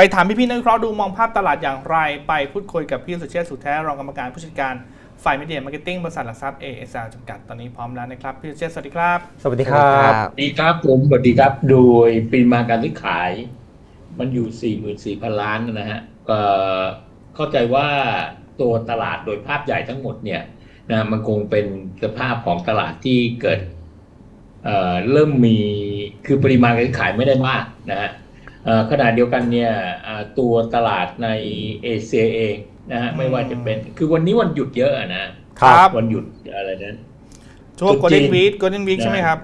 ไปถามพี่ๆนักวิเคราะห์ดูมองภาพตลาดอย่างไร ไปพูดคุยกับพี่สุเชษฐ์สุแท้รองกรรมการผู้จัดการฝ่ายมีเดียมาร์เก็ตติ้งบริษัทหลักทรัพย์ ASR จำกัดตอนนี้พร้อมแล้วนะครับ พี่สุเชษฐ์สวัสดีครับ สวัสดีครับสวัสดีครับผมสวัสดีครับ โดยปริมาณการซื้อขาย มันอยู่ 44,000 ล้านนะฮะก็เข้าใจว่าตัวตลาดโดยภาพใหญ่ทั้งหมดเนี่ยนะมันคงเป็นสภาพของตลาดที่เกิดเอ่อเริ่มมีคือปริมาณการซื้อขายไม่ได้มากนะฮะเอ่อ ขณะเดียวกันเนี่ยอ่าตัวตลาดในเอเชียเองนะฮะไม่ว่าจะเป็นคือวันนี้วันหยุดเยอะอะนะครับวันหยุดอะไรนั้นช่วงจุโกลดจีเด้นนวีคโกลเด้นวีคใช่ไหมครับ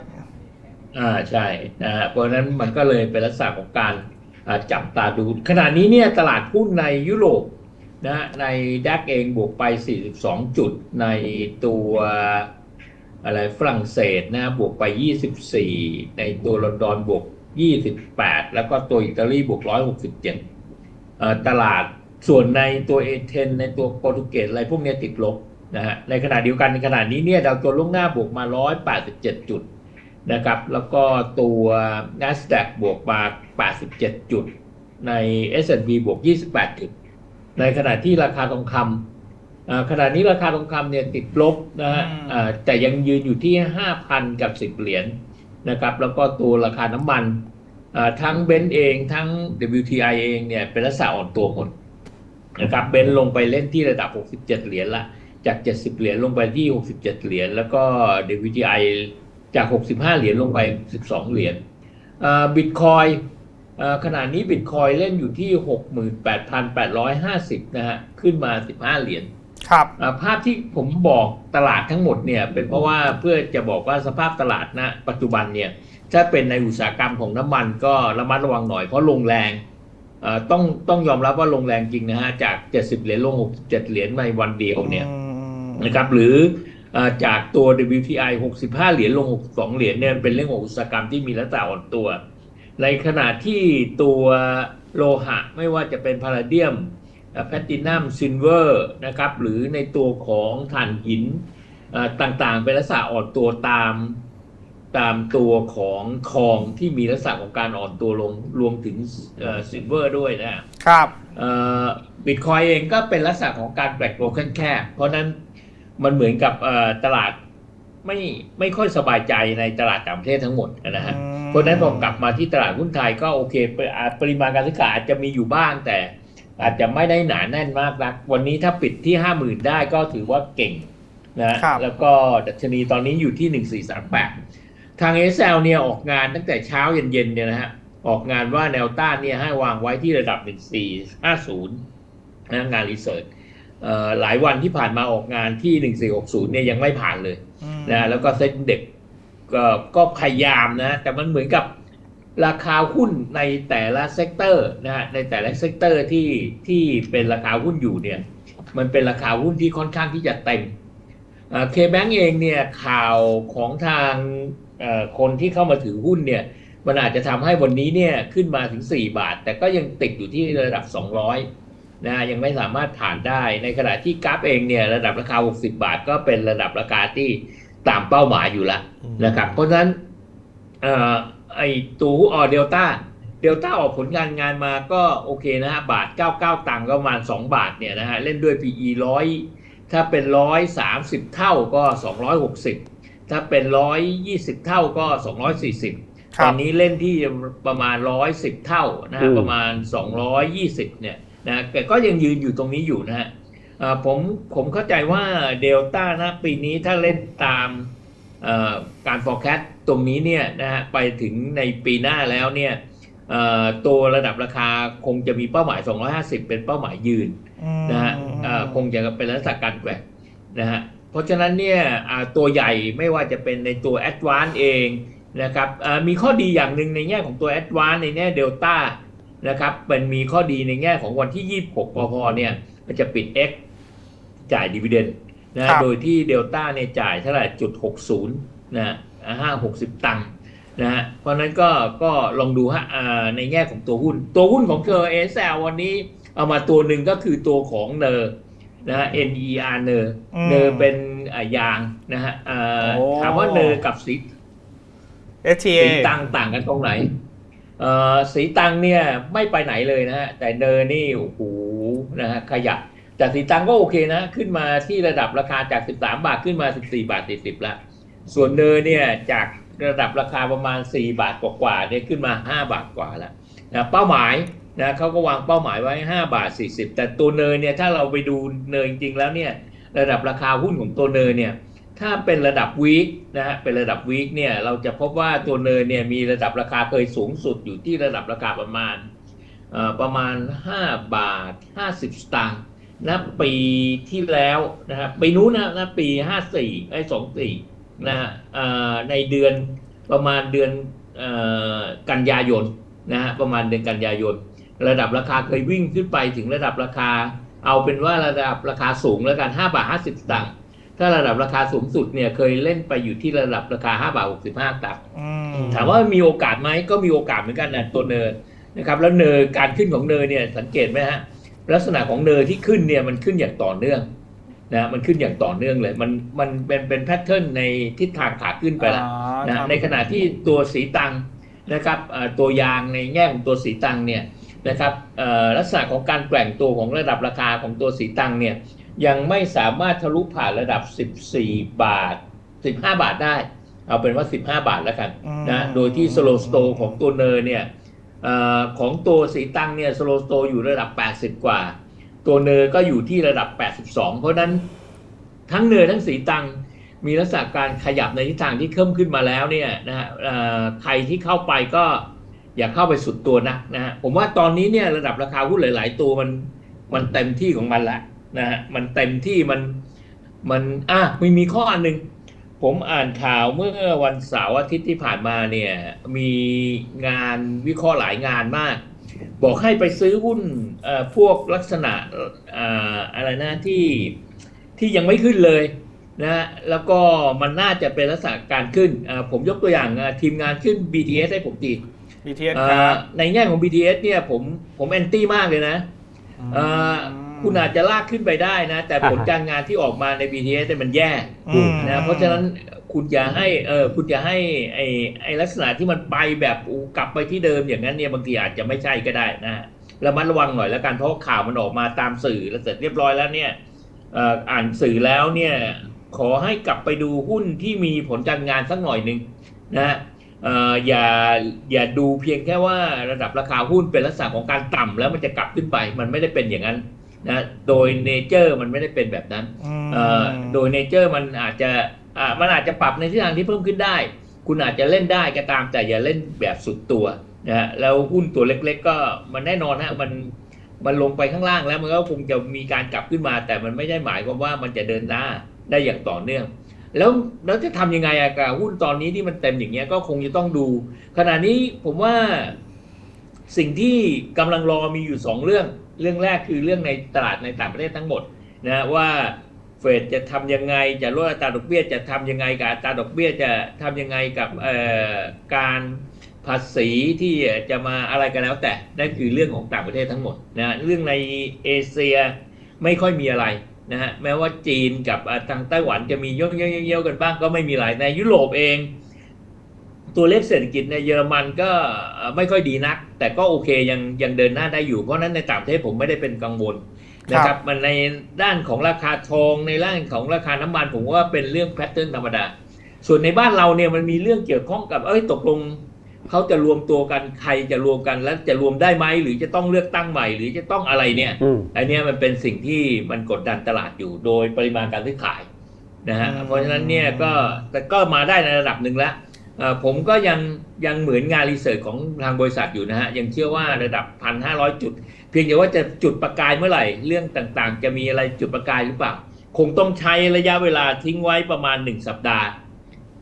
อ่าใช่นะฮะเพราะฉะนั้นมันก็เลยเป็นลักษณะของการอ่าจับตาดู ขณะนี้เนี่ยตลาดหุ้นในยุโรปนะฮะในดักเองบวกไป 42 จุดในตัวอะไรฝรั่งเศสนะบวกไป 24 ในตัวลอนดอนบวก 28 แล้วก็ตัวอิตาลีบวก 167เอ่อตลาดส่วนในตัวเอเธนในตัวโปรตุเกสอะไรพวกเนี้ยติดลบนะฮะในขณะเดียวกันในขณะนี้เนี่ยดาวโจนส์ล่วงหน้าบวกมา 187 จุดนะครับแล้วก็ตัว NASDAQ บวกมา 87 จุด ใน S&P บวก 28 จุด ในขณะที่ราคาทองคำอ่าขณะนี้ราคาทองคำเนี่ยติดลบนะฮะอืมอ่าแต่ยังยืนอยู่ที่ 5,000 กับ 10 เหรียญ นะครับแล้วก็ตัวราคาน้ำมันทั้งเบนซ์เองทั้ง WTI เองเนี่ยเป็นลักษณะอ่อนตัวหมดนะครับเบนซ์ลงไปเล่นที่ระดับ 67 เหรียญละจาก 70 เหรียญลงไปที่ 67 เหรียญแล้วก็ WTI จาก 65 เหรียญลงไป 12 เหรียญบิตคอยขณะนี้บิตคอยเล่นอยู่ที่ 68,850 นะฮะขึ้นมา 15 เหรียญ ครับอ่าภาพที่ผมบอกตลาดทั้งหมดเนี่ยเป็นเพราะว่าเพื่อจะบอกว่าสภาพตลาดณปัจจุบันเนี่ยถ้าเป็นในอุตสาหกรรมของน้ำมันก็ระมัดระวังหน่อยเพราะลงแรงอ่าต้องต้องยอมรับว่าลงแรงจริงนะฮะจาก 70 เหรียญลง 67 เหรียญในวันเดียวเนี่ยอืมนะครับหรือเอ่อจากตัว WTI 65 เหรียญลง 62 เหรียญเนี่ยเป็นเรื่องของอุตสาหกรรมที่มีลักษณะอ่อนตัว ในขณะที่ตัวโลหะไม่ว่าจะเป็นพาราเดียม แพลตินัมซิลเวอร์นะครับหรือในตัวของถ่านหินเอ่อต่างๆ เป็นลักษณะอ่อนตัวตามตามตัวของทองที่มีลักษณะของการอ่อนตัวลงรวมถึงซิลเวอร์ด้วยนะครับบิตคอยเองก็เป็นลักษณะของการแบ่งตัวแคบๆเพราะฉะนั้นมันเหมือนกับเอ่อตลาดไม่ไม่ค่อยสบายใจในตลาดต่างประเทศทั้งหมดนะฮะอืมเพราะฉะนั้นพอกลับมาที่ตลาดหุ้นไทยก็โอเคปริอ่าปริมาณการซื้อขายอาจจะมีอยู่บ้างแต่ อาจจะไม่ได้หนาแน่นมากนัก วันนี้ถ้าปิดที่ห้าหมื่นได้ก็ถือว่าเก่งนะฮะครับแล้วก็ดัชนีตอนนี้อยู่ที่หนึ่งสี่สามแปดทาง s อ l เนี่ยออกงานตั้งแต่เช้าเย็นๆเนี่ยนะฮะออกงานว่าแนวต้านเนี่ยให้วางไว้ที่ระดับ 1450นะงานรีเสิร์ชเอ่อหลายวันที่ผ่านมาออกงานที่ 1460เนี่ยยังไม่ผ่านเลยอืมนะแล้วก็เซ็ตเด็กก็ก็พยายามนะ แต่มันเหมือนกับ ราคาหุ้นในแต่ละเซกเตอร์นะฮะในแต่ละเซกเตอร์ที่ที่เป็นราคาหุ้นอยู่เนี่ยมันเป็นราคาหุ้นที่ค่อนข้างที่จะเต็มเคแบงเองเนี่ยข่าวของทางเอ่อคนที่เข้ามาถือหุ้นเนี่ยมันอาจจะทำให้วันนี้เนี่ยขึ้นมาถึง 4 บาท แต่ก็ยังติดอยู่ที่ระดับ 200นะยังไม่สามารถผ่านได้ ในขณะที่กราฟเองเนี่ยระดับราคา 60 บาท ก็เป็นระดับราคาที่ตามเป้าหมายอยู่แล้วนะครับ เพราะฉะนั้นเอ่อ ไอตัวออเดลต้าเดลต้าออกผลงานงานมาก็โอเคนะฮะบาท 99 ตังค์ก็ประมาณ 2 บาทเนี่ยนะฮะเล่นด้วย PE ร้อยถ้าเป็น 130 เท่าก็ 260 ถ้าเป็น 120 เท่าก็ 240ครัตบอนนี้เล่นที่ประมาณ 110 เท่านะอืฮะมประมาณ 220 เนี่ยนะแต่ก็ยังยืนอยู่ตรงนี้อยู่นะฮะเอ่อผมผมเข้าใจว่าเดลต้านะปีนี้ถ้าเล่นตามเอ่อการ forecast ตรงนี้เนี่ยนะฮะไปถึงในปีหน้าแล้วเนี่ยเอ่อตัวระดับราคาคงจะมีเป้าหมาย 250 เป็นเป้าหมายยืนอืมนะฮะเอ่อคงจะเป็นลักษณะการแกว่งนะฮะเพราะฉะนั้นเนี่ยอ่าตัวใหญ่ไม่ว่าจะเป็นในตัว a d v a n c e เองนะครับอ่ามีข้อดีอย่างหนึ่งในแง่ของตัว a d v a n c e ในแง่เดลต้านะครับเป็นมีข้อดีในแง่ของวันที่ 26ปพเนี่ยมันจะปิด X จ่ายดีเวเดนนะฮะครับโดยที่เดลต้าเนี่ยจ่ายเท่าไหร่จุด60นะฮะ ห้าหกสิบตังค์นะฮะเพราะฉะนั้นก็ก็ลองดูฮะอ่าในแง่ของตัวหุ้น ตัวหุ้นของเธอ ASL วันนี้เอามาตัวหนึ่งก็คือตัวของเนอร์นะฮะ NER เนอร์อืมเนอร์เป็นอ่ายางนะฮะอ่าโอ้ถามว่าเนอร์กับสี STA สีตังต่างกันตรงไหนเอ่อสีตังเนี่ยไม่ไปไหนเลยนะฮะแต่เนอร์นี่โอ้โหนะฮะขยับจากสีตังก็โอเคนะ ขึ้นมาที่ระดับราคาจาก 13 บาทขึ้นมา 14 บาท 40แล้ว ส่วนเนอร์เนี่ยจากระดับราคาประมาณ 4 บาทกว่าๆเนี่ยขึ้นมา 5 บาทกว่าแล้วนะเป้าหมายนะเขาก็วางเป้าหมายไว้ 5 บาท 40 แต่ตัวเนอร์เนี่ยถ้าเราไปดูเนอร์จริงๆแล้วเนี่ยระดับราคาหุ้นของตัวเนอร์เนี่ยถ้าเป็นระดับวีคนะฮะเป็นระดับวีคเนี่ยเราจะพบว่าตัวเนอร์เนี่ยมีระดับราคาเคยสูงสุดอยู่ที่ระดับราคาประมาณประมาณ 5 บาท 50 สตางค์นะปีที่แล้วนะฮะปีนู้นนะนะปี 54ไอ้24 นะฮะเอ่อในเดือนประมาณเดือนเอ่อกันยายนนะฮะประมาณเดือนกันยายน ระดับราคาเคยวิ่งขึ้นไปถึงระดับราคา เอาเป็นว่าระดับราคาสูงแล้วกัน5บาท50สตางค์ถ้าระดับราคาสูงสุดเนี่ยเคยเล่นไปอยู่ที่ระดับราคา5บาท65สตางค์อืมถามว่ามีโอกาสไหมก็มีโอกาสเหมือนกันนะตัวเนอร์นะครับแล้วเนอร์การขึ้นของเนอร์เนี่ยสังเกตไหมฮะลักษณะของเนอร์ที่ขึ้นเนี่ยมันขึ้นอย่างต่อเนื่อง นะมันขึ้นอย่างต่อเนื่องเลย มันมันเป็นเป็นแพทเทิร์นในทิศทางขาขึ้นไปแล้วอ๋อนะครับในขณะที่ตัวสีตังนะครับเอ่อตัวยางในแง่ของตัวสีตังเนี่ยนะครับเอ่อลักษณะของการแกว่งตัวของระดับราคาของตัวสีตังเนี่ยยังไม่สามารถทะลุผ่านระดับ 14 บาท 15 บาทได้ เอาเป็นว่า 15 บาทแล้วกันอืมนะโดยที่สโลสโตของตัวเนอร์เนี่ยเอ่อของตัวสีตังเนี่ยสโลสโตอยู่ระดับ 80 กว่า ตัวเนอก็อยู่ที่ระดับ 82 เพราะนั้นทั้งเนอทั้งสีตังมีลักษณะการขยับในทิศทางที่เพิ่มขึ้นมาแล้วเนี่ยนะฮะใครที่เข้าไปก็อย่าเข้าไปสุดตัวนะนะฮะผมว่าตอนนี้เนี่ยระดับราคาหุ้นหลาย ๆ ตัวมันมันเต็มที่ของมันละนะฮะมันเต็มที่มันมันอะมีมีข้ออันหนึ่งผมอ่านข่าวเมื่อวันเสาร์อาทิตย์ที่ผ่านมาเนี่ยมีงานวิเคราะห์หลายงานมาก บอกให้ไปซื้อหุ้นเอ่อพวกลักษณะเอ่ออะไรนะที่ที่ยังไม่ขึ้นเลยนะฮะแล้วก็มันน่าจะเป็นลักษณะการขึ้นอ่าผมยกตัวอย่างอ่าทีมงานขึ้น BTS ให้ผมตี BTS อ่าครับในแง่ของ BTS เนี่ยผมผมแอนตี้มากเลยนะอ่า คุณอาจจะลากขึ้นไปได้นะ แต่ผลการงานที่ออกมาใน BTS เนี่ยมันแย่อืมนะเพราะฉะนั้นคุณอย่าให้เออคุณอย่าให้ไอไอลักษณะที่มันไปแบบอูกลับไปที่เดิมอย่างนั้นเนี่ยบางทีอาจจะไม่ใช่ก็ได้นะระมัดระวังหน่อยแล้วกันเพราะว่าข่าวมันออกมาตามสื่อแล้วเสร็จเรียบร้อยแล้วเนี่ยเอ่ออ่านสื่อแล้วเนี่ยขอให้กลับไปดูหุ้นที่มีผลการงานสักหน่อยหนึ่งนะฮะเอ่ออย่าอย่าดูเพียงแค่ว่าระดับราคาหุ้นเป็นลักษณะของการต่ำแล้วมันจะกลับขึ้นไป มันไม่ได้เป็นอย่างนั้น นะโดยเนเจอร์มันไม่ได้เป็นแบบนั้นมเอ่อโดยเนเจอร์มันอาจจะอ่ามันอาจจะปรับในทิศทางที่เพิ่มขึ้นได้ คุณอาจจะเล่นได้ก็ตามแต่อย่าเล่นแบบสุดตัวนะฮะแล้วหุ้นตัวเล็กๆ ก็มันแน่นอนฮะมันมันลงไปข้างล่างแล้วมันก็คงจะมีการกลับขึ้นมา แต่มันไม่ได้หมายความว่ามันจะเดินหน้าได้อย่างต่อเนื่อง แล้วแล้วจะทำยังไงอะกับหุ้นตอนนี้ที่มันเต็มอย่างเงี้ยก็คงจะต้องดู ขณะนี้ผมว่าสิ่งที่กำลังรอมีอยู่สองเรื่อง เรื่องแรกคือเรื่องในตลาดในต่างประเทศทั้งหมดนะว่าเฟดจะทำยังไงจะลดอัตราดอกเบี้ยจะทำยังไงกับอัตราดอกเบี้ยจะทำยังไงกับการภาษีที่จะมาอะไรกันแล้วแต่นั่นคือเรื่องของต่างประเทศทั้งหมดนะเรื่องในเอเชียไม่ค่อยมีอะไรนะฮะแม้ว่าจีนกับทางไต้หวันจะมีเย่อะๆๆๆกันบ้างก็ไม่มีอะไรในยุโรปเอง ตัวเลขเศรษฐกิจในเยอรมันก็เอ่อไม่ค่อยดีนัก แต่ก็โอเคยังยังเดินหน้าได้อยู่ เพราะฉะนั้นในต่างประเทศผมไม่ได้เป็นกังวลนะครับมันในด้านของราคาทองในด้านของราคาน้ำมันผมว่าเป็นเรื่องแพทเทิร์นธรรมดา ส่วนในบ้านเราเนี่ยมันมีเรื่องเกี่ยวข้องกับเอ้ยตกลงเขาจะรวมตัวกันใครจะรวมกันแล้วจะรวมได้ไหมหรือจะต้องเลือกตั้งใหม่ หรือจะต้องอะไรเนี่ยอืมอันเนี้ยมันเป็นสิ่งที่มันกดดันตลาดอยู่โดยปริมาณการซื้อขายนะฮะอืมเพราะฉะนั้นเนี่ยก็แต่ก็มาได้ในระดับหนึ่งแล้วเอ่อ ผมก็ยังยังเหมือนงานรีเสิร์ชของทางบริษัทอยู่นะฮะ ยังเชื่อว่าระดับ 1,500 จุด เพียงแต่ว่าจะจุดประกายเมื่อไหร่ เรื่องต่างๆ จะมีอะไรจุดประกายหรือเปล่า คงต้องใช้ระยะเวลาทิ้งไว้ประมาณ 1 สัปดาห์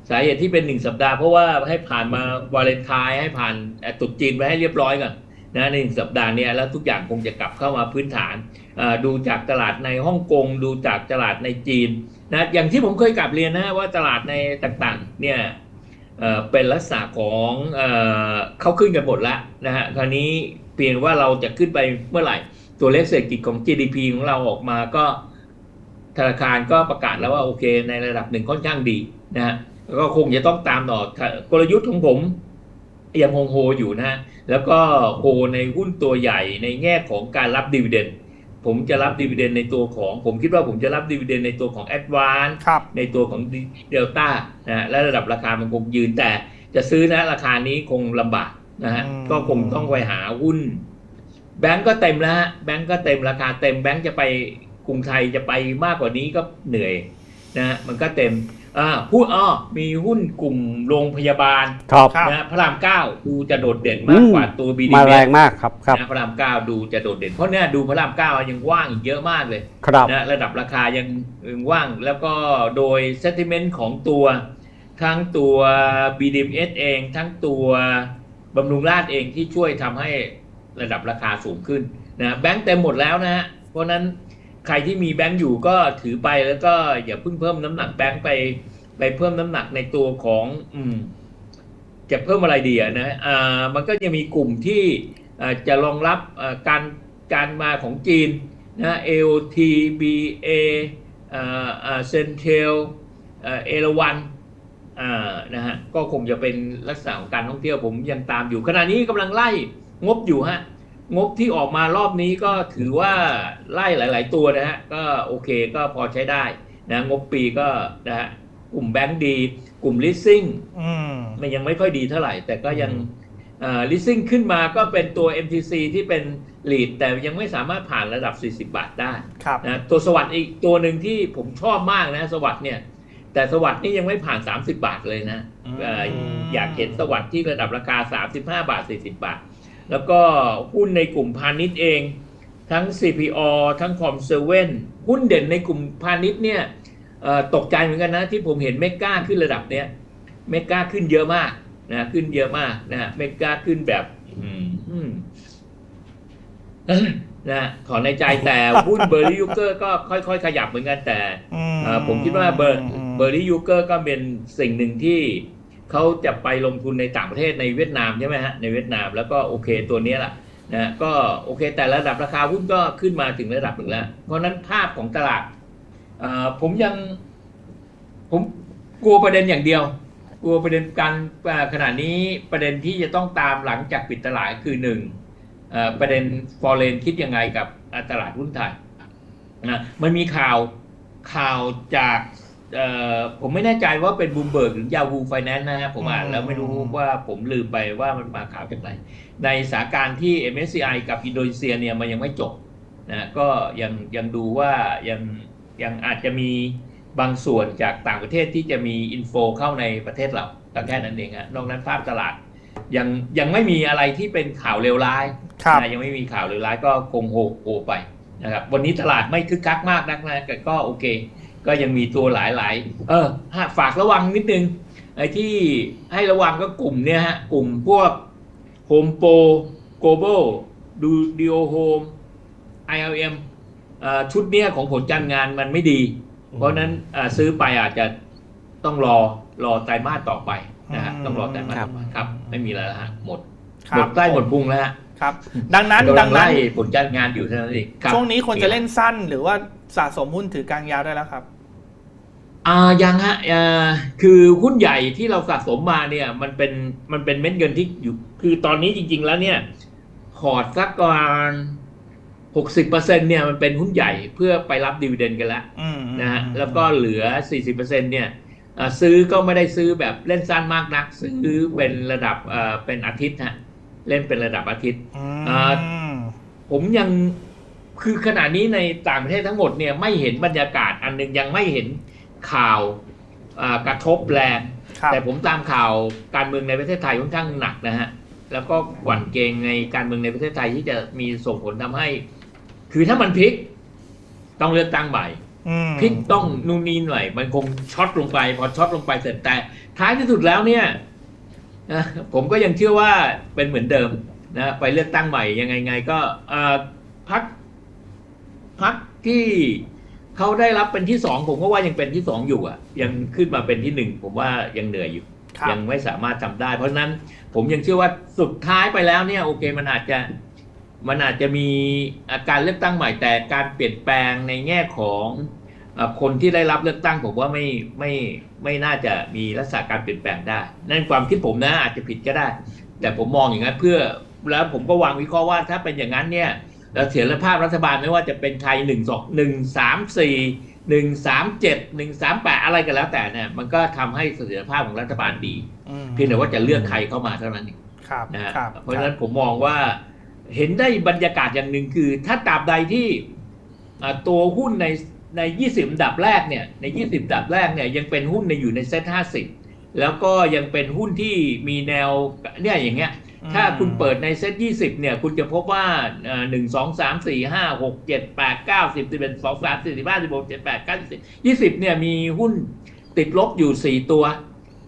สาเหตุที่เป็น 1 สัปดาห์เพราะว่าให้ผ่านมาวาเลนไทน์ให้ผ่านเอ่อตรุษจีนไปให้เรียบร้อยก่อนนะในหนึ่งสัปดาห์นี้แล้วทุกอย่างคงจะกลับเข้ามาพื้นฐาน ดูจากตลาดในฮ่องกง ดูจากตลาดในจีนนะอย่างที่ผมเคยกลับเรียนนะว่าตลาดในต่างๆเนี่ย เป็นลักษณะของเอเขาขึ้นกันหมดแล้วนะฮะคราวนี้เพียงว่าเราจะขึ้นไปเมื่อไหร่ ตัวเลขเศรษฐกิจของ GDP ของเราออกมาก็ธนาคารก็ประกาศแล้วว่าโอเค ในระดับหนึ่งค่อนข้างดีนะฮะก็คงจะต้องตามต่อกลยุทธ์ของผมยังคงโฮอยู่นะฮะแล้วก็โฮในหุ้นตัวใหญ่ในแง่ของการรับดีเวเดน ผมจะรับดีเวเดนในตัวของ ผมคิดว่าผมจะรับดีเวเดนในตัวของ a d v a n c e ครับในตัวของเดลต้านะฮะและระดับราคามันคงยืนแต่จะซื้อนะราคานี้คงลำบากนะฮะอืมก็คงต้องไปหาหุ้น แบงก์ก็เต็มแล้วฮะแบงก์ก็เต็มราคาเต็มแบงก์จะไปกรุงไทยจะไปมากกว่านี้ก็เหนื่อยนะฮะมันก็เต็ม อ่าพูดอ้อมีหุ้นกลุ่มโรงพยาบาลครับครับนะฮะพระรามเก้าดูจะโดดเด่นมากกว่าตัวบีดีมาแรงมากครับครับ นะพระรามเก้าดูจะโดดเด่น เพราะเนี่ยดูพระรามเก้ายังว่างอีกเยอะมากเลยครับ นะระดับราคายังยังว่างแล้วก็โดย sentiment ของตัว ทั้งตัว BDMs เอง ทั้งตัวบำรุงราชเองที่ช่วยทำให้ระดับราคาสูงขึ้นนะแบงก์เต็มหมดแล้วนะฮะเพราะฉะนั้น ใครที่มีแบงก์อยู่ก็ถือไปแล้วก็อย่าเพิ่งเพิ่มน้ำหนักแบงก์ไป ไปเพิ่มน้ำหนักในตัวของ อืม จะเพิ่มอะไรดีอะนะอ่ามันก็จะมีกลุ่มที่จะรองรับการการมาของจีนนะ AOT BA อ่าอ่าเซนเทลเอราวันนะฮะก็คงจะเป็นลักษณะของการท่องเที่ยวผมยังตามอยู่ ขณะนี้กำลังไล่งบอยู่ฮะ งบที่ออกมารอบนี้ก็ถือว่าไล่หลาย ๆ ตัวนะฮะก็โอเคก็พอใช้ได้นะงบปีก็นะฮะกลุ่มแบงก์ดี กลุ่ม leasing อืมมันยังไม่ค่อยดีเท่าไหร่ แต่ก็ยังลิสซิ่งขึ้นมาก็เป็นตัว MTC ที่เป็น lead แต่ยังไม่สามารถผ่านระดับ 40 บาทได้ครับนะตัวสวัสด์อีกตัวหนึ่งที่ผมชอบมากนะสวัสด์เนี่ย แต่สวัสด์นี่ยังไม่ผ่าน 30 บาทเลยนะเอ่ออยากเห็นสวัสด์ที่ระดับราคา 35 บาท 40 บาท แล้วก็หุ้นในกลุ่มพาณิชย์เอง ทั้ง CPO ทั้งคอมเซเว่นหุ้นเด่นในกลุ่มพาณิชย์เนี่ยเอ่อตกใจเหมือนกันนะที่ผมเห็นเมกาขึ้นระดับเนี้ยเมกาขึ้นเยอะมากนะขึ้นเยอะมากนะเมกาขึ้นแบบอืมอืมเอ้ยนะถอนในใจแต่หุ้นเบอร์รี่ยูเกอร์ก็ค่อยๆ ขยับเหมือนกันแต่อืมเอ่อผมคิดว่าเบอร์มเบอร์รี่ยูเกอร์ก็เป็นสิ่งหนึ่งที่ เขาจะไปลงทุนในต่างประเทศในเวียดนามใช่ไหมฮะในเวียดนามแล้วก็โอเคตัวนี้แหละนะก็โอเคแต่ระดับราคาหุ้นก็ขึ้นมาถึงระดับหนึ่งแล้ว เพราะนั้นภาพของตลาดผมยังผมกลัวประเด็นอย่างเดียว กลัวประเด็นการขณะนี้ประเด็นที่จะต้องตามหลังจากปิดตลาดคือหนึ่งประเด็นฟอร์เรนคิดยังไงกับตลาดหุ้นไทยนะมันมีข่าวข่าวจาก ผมไม่แน่ใจว่าเป็นบูมเบิร์กหรือยา o ูไฟแนนซ์นะฮะผมอ่านแล้วไม่รู้ว่าผมลืมไปว่ามันมาข่าวจากไหนในสถานการณ์ที่ MSCI กับอินโดนีเซียเนี่ยมันยังไม่จบนะก็ยังยังดูว่ายังยังอาจจะมีบางส่วนจากต่างประเทศที่จะมีอินโฟเข้าในประเทศเราก็แค่นั้นเองฮะนอกนั้นภาพตลาด ยังยังไม่มีอะไรที่เป็นข่าวเลวร้ายครับนะยังไม่มีข่าวเลวร้ายก็คงโฮโฮไปนะครับวันนี้ตลาดไม่คึกคักมากนักนะแต่ก็โอเค ก็ยังมีตัวหลายๆ เออฮะฝากระวังนิดนึงไอ้ที่ให้ระวังก็กลุ่มเนี่ยฮะ กลุ่มพวก Home Pro Global ดู Dio Home ILM เอ่อชุดเนี้ยของผลการงานมันไม่ดี เพราะฉะนั้นเอ่อซื้อไปอาจจะต้องรอรอไตรมาสต่อไปนะฮะอืมต้องรอไตรมาสต่อไปครับ ไม่มีแล้วฮะหมดครัหมบดใกล้หมดพุงแล้วฮะ ครับ ดังนั้นกำดัลังงนั้นไล่ผลการงานอยู่เท่านั้นเองครับช่วงนี้ควรจะเล่นสั้นหรือว่าสะสมหุ้นถือกลางยาวได้แล้วครับอ่ายังฮะอ่าคือหุ้นใหญ่ที่เราสะสมมาเนี่ย มันเป็นมันเป็นเม็ดเงินที่อยู่ คือตอนนี้จริง ๆ แล้วเนี่ยพอร์ตสักประมาณหกสิบเปอร์เซ็นเนี่ยมันเป็นหุ้นใหญ่เพื่อไปรับดีเวเดนกันแล้วอืมนะฮะแล้วก็เหลือ40%เนี่ยอ่าซื้อก็ไม่ได้ซื้อแบบเล่นสั้นมากนัก ซื้อเป็นระดับเอ่อเป็นอาทิตย์ฮะ เล่นเป็นระดับอาทิตย์อืมอ่าผมยังคือขณะนี้ในต่างประเทศทั้งหมดเนี่ยไม่เห็นบรรยากาศอันหนึงยังไม่เห็นข่าวอ่ากระทบแรงครับแต่ผมตามข่าวการเมืองในประเทศไทยค่อนข้างหนักนะฮะแล้วก็หวั่นเกรงในการเมืองในประเทศไทยที่จะมีส่งผลทำให้ คือถ้ามันพลิก ต้องเลือกตั้งใหม่อืมพลิกต้องนู่นนี่หน่อย มันคงช็อตลงไป พอช็อตลงไปเสร็จแต่ท้ายที่สุดแล้วเนี่ย นะผมก็ยังเชื่อว่าเป็นเหมือนเดิมนะไปเลือกตั้งใหม่ยังไงไงก็อ่าพักพักที่เขาได้รับเป็นที่สองผมก็ว่ายังเป็นที่สองอยู่อะ ยังขึ้นมาเป็นที่หนึ่งผมว่ายังเหนื่อยอยู่ครับยังไม่สามารถทำได้ เพราะฉะนั้นผมยังเชื่อว่าสุดท้ายไปแล้วเนี่ย โอเคมันอาจจะมันอาจจะมีอาการเลือกตั้งใหม่แต่การเปลี่ยนแปลงในแง่ของอาคนที่ได้รับเลือกตั้งผมว่าไม่ไม่ ไม่น่าจะมีลักษณะการเปลี่ยนแปลงได้ นั่นความคิดผมนะอาจจะผิดก็ได้ แต่ผมมองอย่างนั้นเพื่อแล้วผมก็วางวิเคราะห์ว่าถ้าเป็นอย่างนั้นเนี่ยแล้วเสถียรภาพรัฐบาลไม่ว่าจะเป็นใครหนึ่งสองหนึ่งสามสี่หนึ่งสามเจ็ดหนึ่งสามแปดอะไรก็แล้วแต่เนี่ยมันก็ทำให้เสถียรภาพของรัฐบาลดีอืมเพียงแต่ว่าจะเลือกใครเข้ามาเท่านั้นเองครับนะฮะครับเพราะฉะนั้นผมมองว่าเห็นได้บรรยากาศอย่างหนึ่งคือ ถ้าตราบใดที่อ่าตัวหุ้นใน ใน 20อันดับแรกเนี่ยใน 20อันดับแรกเนี่ยยังเป็นหุ้นในอยู่ในเซ็ต50แล้วก็ยังเป็นหุ้นที่มีแนวเนี่ยอย่างเงี้ยถ้าคุณเปิดในเซ็ต20เนี่ย คุณจะพบว่าหนึ่งสองสามสี่ห้าหกเจ็ดแปดเก้าสิบสิบเอ็ดสองสามสี่สิบห้าสิบหกเจ็ดแปดเก้าสิบยี่สิบเนี่ยมีหุ้นติดลบอยู่สี่ตัว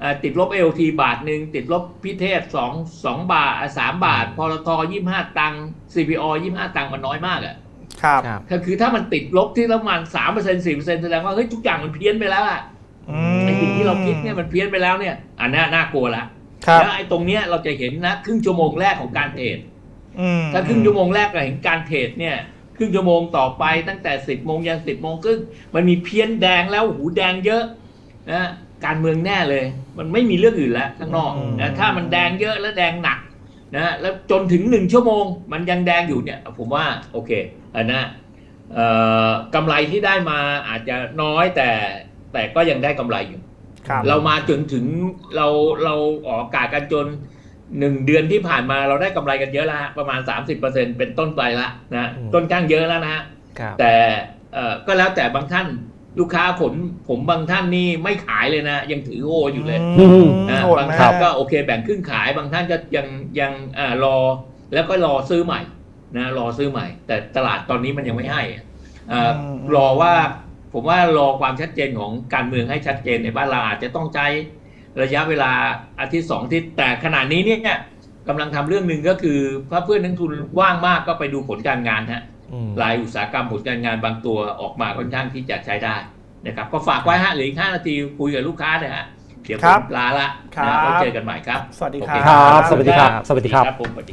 อ่าติดลบเอลทีบาทหนึ่งติดลบพิเทศสองสองบาทสามบาทพลทยี่ห้าตังค์ CPO ยี่ห้าตังค์มันน้อยมากอะ ครับครับถ้าคือถ้ามันติดลบที่ประมาณสามเปอร์เซ็นต์สี่เปอร์เซ็นต์แสดงว่าเฮ้ยทุกอย่างมันเพี้ยนไปแล้วอะอืมไอ้สิ่งที่เราคิดเนี่ยมันเพี้ยนไปแล้วเนี่ยอันนี้น่ากลัวละครับแล้วไอ้ตรงเนี้ยเราจะเห็นนะครึ่งชั่วโมงแรกของการเทรดอืมถ้าครึ่งชั่วโมงแรกเราเห็นการเทรดเนี่ยครึ่งชั่วโมงต่อไปตั้งแต่สิบโมงยันสิบโมงครึ่งมันมีเพี้ยนแดงแล้วหูแดงเยอะนะการเมืองแน่เลย มันไม่มีเรื่องอื่นแล้วข้างนอกนะถ้ามันแดงเยอะแล้วแดงหนักนะแล้วจนถึงหนึ่งชั่วโมง มันยังแดงอยู่เนี่ย ผมว่าโอเคอั นนะเอ่อกำไรที่ได้มาอาจจะน้อยแต่แต่ก็ยังได้กำไรอยู่ครับเรามาจนถึงเราเราออกอากาศกันจนหนึ่งเดือนที่ผ่านมาเราได้กำไรกันเยอะแล้วฮะประมาณ 30%เป็นต้นไปละนะอืมต้นข้างเยอะแล้วนะฮะครับแต่เอ่อก็แล้วแต่บางท่านลูกค้าผลผมบางท่านนี่ไม่ขายเลยนะ ยังถือโออยู่เลยอืมนะโหดบางมากท่านก็โอเคแบ่งครึ่งขายบางท่านก็ยังยังอารอแล้วก็รอซื้อใหม่ นะรอซื้อใหม่ แต่ตลาดตอนนี้มันยังไม่ให้อะเอ่ออมรอว่าผมว่ารอความชัดเจนของการเมืองให้ชัดเจนในบ้านเราอาจจะต้องใช้ระยะเวลาอาทิตย์สองอาทิตย์แต่ขณะนี้เนี่ยกำลังทำเรื่องหนึ่งก็คือถ้าเพื่อนนักทุนว่างมากก็ไปดูผลการงานฮะอืมรายอุตสาหกรรมผลการงานบางตัวออกมาค่อนข้างที่จะใช้ได้นะครับก็ฝากไว้ฮะเหลืออีกห้านาทีคุยกับลูกค้านะฮะเดี๋ยวผครับมลาละครับนะไว้เจอกันใหม่ครับสวัสดีโอครัเคบครับ สวัสดีครับ สวัสดีครับผมสวัสดี